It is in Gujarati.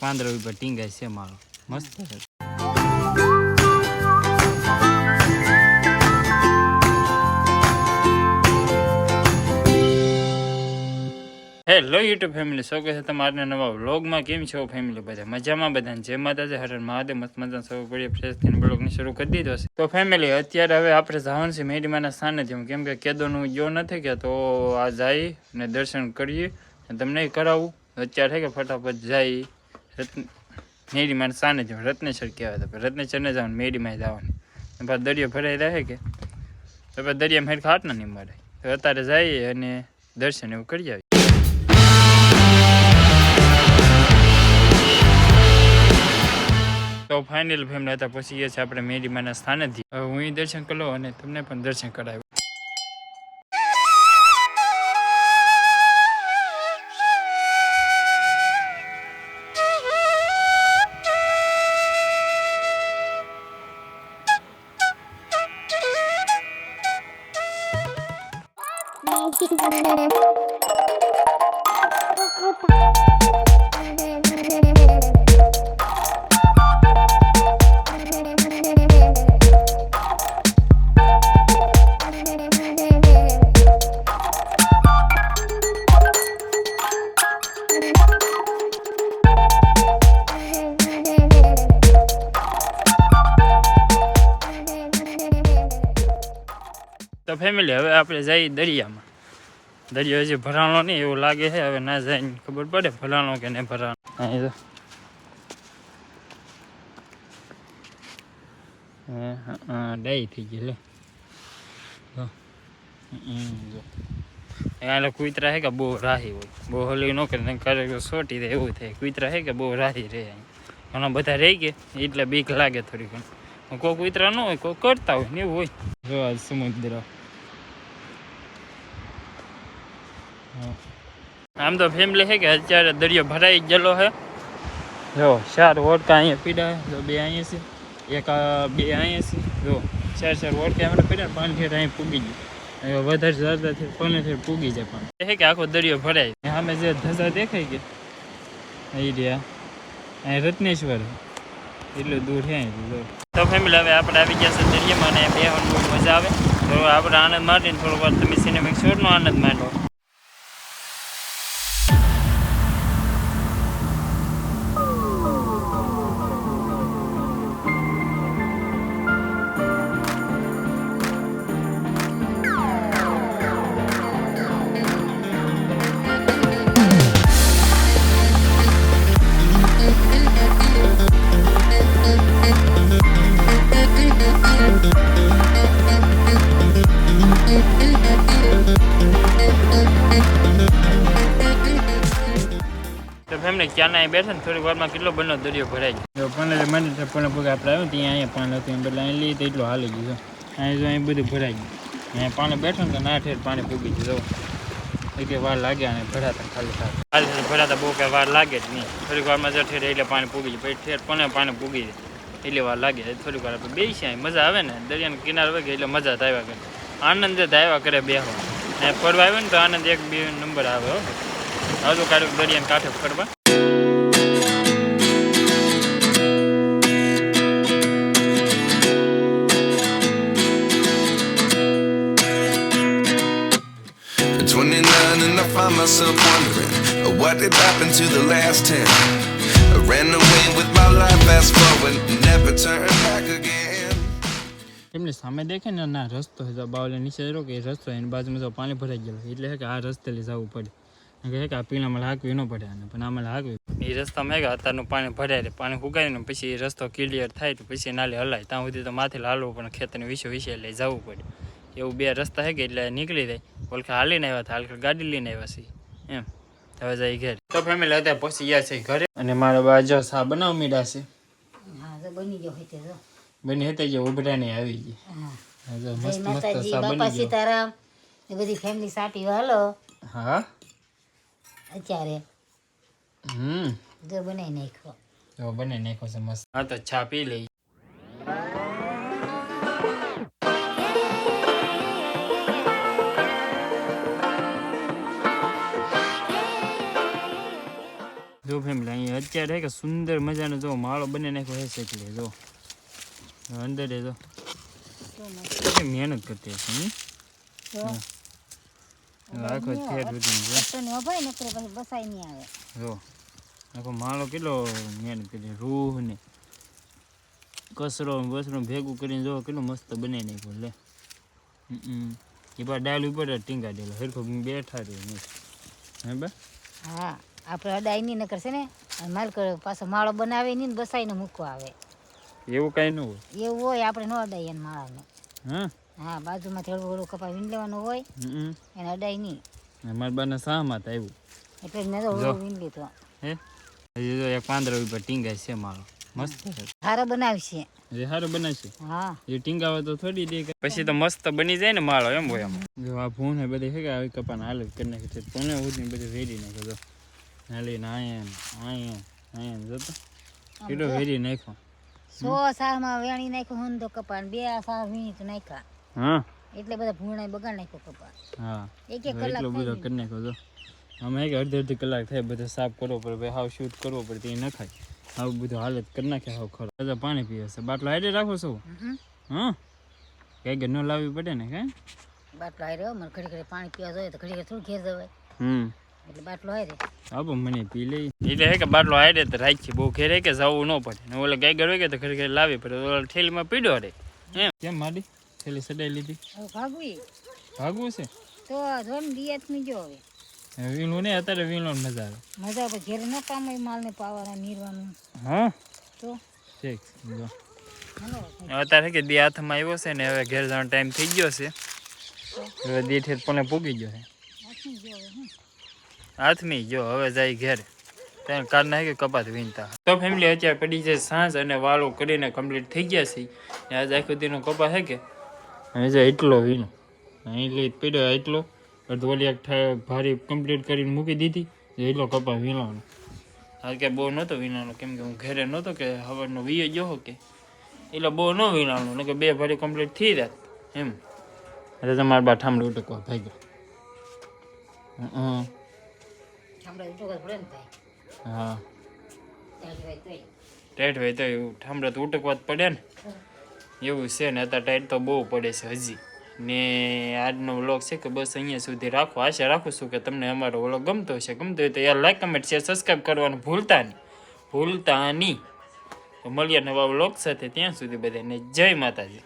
પાંદડા ઉપર ટીંગાય છે મારો. મસ્ત છે. હેલો યુટ્યુબ ફેમિલી સ્વાગત છે તમારા નવા વ્લોગમાં કેમ છો ફેમિલી બધા? મજામાં બધાને જય માતાજી. હરણ મહાદેવ. મસ્ત મજા સૌ પડી ફ્રેશ થઈને બ્લોગને શરૂ કરી દીધો છે. તો ફેમિલી અત્યારે હવે આપણે જવાનું છે મેરીમાના થયું કેમ કે કેદોનું ગયો નથી કે તો આ જઈ ને દર્શન કરીએ. તમને કરાવું. અત્યારે કે ફટાફટ જઈ રત્ન મેરીમાના સ્થાને જવાનું રત્નેશ્વર કહેવાય તો રત્નેશ્વરને જવાનું મેરીમાં જવાનું પાછો દરિયો ભરાઈ રહે કે? તો પછી દરિયામાં હેઠ ખાટ નહીં મળે. તો અત્યારે જઈએ અને દર્શન એવું કરી આવીએ. તો ફાઇનલ ફેમિલી હતા પછી એ છે આપણે મેરીમાના સ્થાનેથી. હવે હું દર્શન કરો અને તમને પણ દર્શન કરાવ્યું. તો ફેમિલી હવે આપણે જઈએ દરિયામાં. દરિયો હજી ભરાણો નહીં, એવું લાગે છે. હવે ના જાય ખબર પડે ભરાણો કે નહીં ભરાણો. અહીં તો ડાઈ થઈ ગઈ, લે. એટલે કુતરા હે કે બહુ રાહી હોય. બહુ હલી ન કરે કરે સોટી દે, એવું થાય. કુતરા હે કે બહુ રાહી રહે. ઘણા બધા રહી ગયા, એટલે બીક લાગે થોડી ઘણી. કોઈ કુતરા ન હોય કોઈ કરતા હોય ને એવું હોય. જો સમુદ્ર હા. આમ તો ફેમિલી છે કે અત્યારે દરિયો ભરાઈ ગયેલો છે. જો, ચાર વોટકા અહીંયા પીડા જો, બે અહીંયા છે. એક બે અહીંયા છે. જો, ચાર ચાર વોટકા આપણે પીડા પાણી ફેર અહીં પૂગી ગયું. વધારે જ્યાદાથી પાણી ફેર પૂગી જાય પણ. છે કે આખો દરિયો ભરાય. સામે જે ધજા દેખાય કે અહીં રહ્યા. અહીં રત્નેશ્વર એટલું દૂર છે તો ફેમિલી હવે આપણે આવી ગયા છે દરિયામાં અને બે મજા આવે. તો આપણે આનંદ માટીને થોડું વાર તમે સિનેમિક શોટનો આનંદ માણો. ફેમિલી ક્યાંના અહીં બેઠા ને થોડી વારમાં કેટલો બનો દરિયો ભરાઈ ગયો. પંદર મિનિટ પણ પગ આપણે આવ્યો ત્યાં અહીંયા પાણી હતું એમ બદલે અહીં લઈએ તો એટલું હાલી ગયું અહીં જો અહીં બધું ભરાઈ ગયું. અહીંયા પાણી બેઠો ને તો ના ઠેર પાણી પૂગી ગયું જો. એક વાર લાગે અને ભરાતા ખાલી ખાલી ભરાતા બહુ કાંઈ વાર લાગે જ નહીં. થોડીક વારમાં જો ઠેર એટલે પાણી પૂગી જાય પછી ઠેર પણ પાણી પૂગી જાય. એટલી વાર લાગે થોડીક વાર આપણે બેસી અહીં મજા આવે ને. દરિયાના કિનારે વગે એટલે મજા જ આવ્યા કરે. આનંદ જ આવ્યા કરે બેહવા. અને ફરવા આવ્યો ને તો આનંદ એક બે નંબર આવે હો આવજો કાઢો દરિયાને કાંઠે ફરવા At 29 and I find myself wondering uh, what did happen to the last 10. I ran away with my life, fast forward, never turn back again. એમની સામે દેખે ને ના રસ્તો છે તો બાવલે નીચે રહ્યો કે એ રસ્તો એની બાજુમાં તો પાણી ભરાઈ ગયેલું એટલે છે કે આ રસ્તે લઈ જવું પડે કારણ કે આ પીણામાં હાંકવી ન પડે અને પણ આમાં હાંકવી એ રસ્તામાં મેં કે અત્યારનું પાણી ભરાય રહે પાણી ફુગાય ને પછી એ રસ્તો ક્લિયર થાય તો પછી નાલે હલાય. ત્યાં સુધી તો માથે હાલવું પણ ખેતરને વિશે વિશે લઈ જવું પડે. એવું બે રસ્તા હે કે એટલે નીકળી જાય. ઓલખા હાલીને આવ્યા હતા હાલખા ગાડી લઈને આવ્યા છે એમ. હવે જાય ઘરે. તો ફેમિલી અત્યારે પછી ગયા છે ઘરે. અને મારા બાજુ સા બનાવ મીડા છે? બની ગયો હોય બની હતી જે ઉભરાને આવી ગઈ. હા. મસ્ત મસ્ત સા બની ગયો. સીતારામ. એ બધી ફેમિલી સાટી હાલો હા? અત્યારે. હમ. જો બનાવી નાખો તો બનાવી નાખો છે મસ્ત. હા તો ચા પી લઈ. જો ફેમિલી અહીંયા અત્યારે કે સુંદર મજાનો જો માળો બને નાખ્યો છે એટલે જો. અંદર એ જો. મહેનત કરતી હશે આખો થેર સુધી જો ટ્રેક્ટરની અભાઈ નકરે પછી બસાઈ નહીં આવે જો આખો માળો કેટલો મહેનત કરી રૂહ ને કચરો બસરો ભેગું કરીને જો કેટલું મસ્ત બને નાખ્યું લે. એ પાછા ડાલ ઉપર ટીંગા દેલો. હરખો બેઠા રહ્યો નહીં હે બા? હા આપણે અડાઈ નહીં નકર છે ને માલ પાછો માળો બનાવે નહીં ને બસાઈને મૂકવા આવે. એવું કાંઈ ન હોય? એવું હોય આપણે ન અડાઈએ ને માળાને. હા? હા બાજુમાં થોડું થોડું કપા વીણ લેવાનું હોય. એને અડાય નહીં. મારા બાને સામાં આવ્યું એટલે મેં તો જો. વીણ લીધો. હે? હજી તો એક પાંદર ઉપર ટીંગા છે મારો. મસ્ત હારો બનાવશે. એ હારો બનાવશે? હા. એ ટીંગાવે તો થોડી દે પછી તો મસ્ત બની જાય ને માળો એમ હોય એમ. જો આ ફોન હે બધી હે કે આવી કપાને હાલ કરી નાખે છે. ફોને ઉઠને બધી વેરી નાખે જો. હાલીને આયા આયા આયા જતો કેટલો વેરી નાખ્યો? સો સારમાં વેણી નાખ્યો હું તો કપાન બે સાર વીણી તો નાખ્યા. હા? એટલે બધા ભૂણા બગાડ નાખ્યો કપા. હા. એક એક કલાક એટલો બધો કરી નાખ્યો તો. અમે એક અડધી અડધી કલાક થાય બધો સાફ કરવો પડે ભાઈ હાવ શૂટ કરવો પડે એ ન ખાય આવું બધું હાલત કરી નાખે હાવ ખરો. બધા પાણી પીવે છે. બાટલો હાઈડે રાખો છો? હા? કઈ ઘર ન લાવવી પડે ને કઈ? બાટલો હારે મને ઘડી ઘડી પાણી પીવા જોઈએ તો ઘડી ઘડી થોડું ઘેર જવાય. હમ. એટલે બાટલો હારે. હા મને પી લઈ એટલે હે કે બાટલો હાઈડે તો રાખી બહુ ઘેરે કે જવું ન પડે. ને ઓલે ગાય હોય કે તો ઘડી ઘડી લાવી પડે. ઓલા ઠેલીમાં પીડ્યો રે. એમ. કેમ માડી? થેલી સડાઈ લીધી. ભાગવી. ભાગવું છે? તો જો ને દિયાતની જો હવે. વીણું નહીં અત્યારે વીણો મજા આવે. મજા આવે ઘેર ન કામ હોય માલને પાવાના નીરવાનું. હા? તો? ઠીક જો. અત્યારે કે દી હાથમાં આવ્યો છે ને હવે ઘેર જવાનો ટાઈમ થઈ ગયો છે. હવે દી ઠેર પણ પૂગી ગયો છે. હાથમી જો હવે જાય ઘેર. ત્યાં કાર નાખી કપાત વીણતા. તો ફેમિલી અત્યારે પડી છે સાંજ અને વાળો કરીને કમ્પ્લીટ થઈ ગયા છે. ને આજે આખો દીનો કપા છે કે જો એટલો વીણો. અહીં લઈ પીડ્યો એટલો અડધો ઠા- ભારી કમ્પ્લીટ કરીને મૂકી દીધી જો એટલો કપા વીણવાનો. હાલ કે બહુ નહોતો વીણવાનો કેમ કે હું ઘરે નહોતો કે હવારનો વીએ ગયો કે. એટલે બહુ ન વીણવાનું ને કે બે ભારી કમ્પ્લીટ થઈ જાત એમ. એટલે તમારા બા ઠામડું ઉટકવા ભાગ્યો. હં. ટેટ હોય તો ઠામડા તો ઉટકવા જ પડે ને. એવું છે ને અત્યારે ટાઈટ તો બહુ પડે છે હજી. ને આજનો વ્લોગ છે કે બસ અહીંયા સુધી રાખો. આશા રાખું છું કે તમને અમારો વ્લોગ ગમતો હશે. ગમતો હોય તો યાર લાઈક કમેન્ટ શેર સબસ્ક્રાઈબ કરવાનું ભૂલતા નહીં. ભૂલતા નહીં. મળીએ નવા વ્લોગ સાથે. ત્યાં સુધી બધાને જય માતાજી.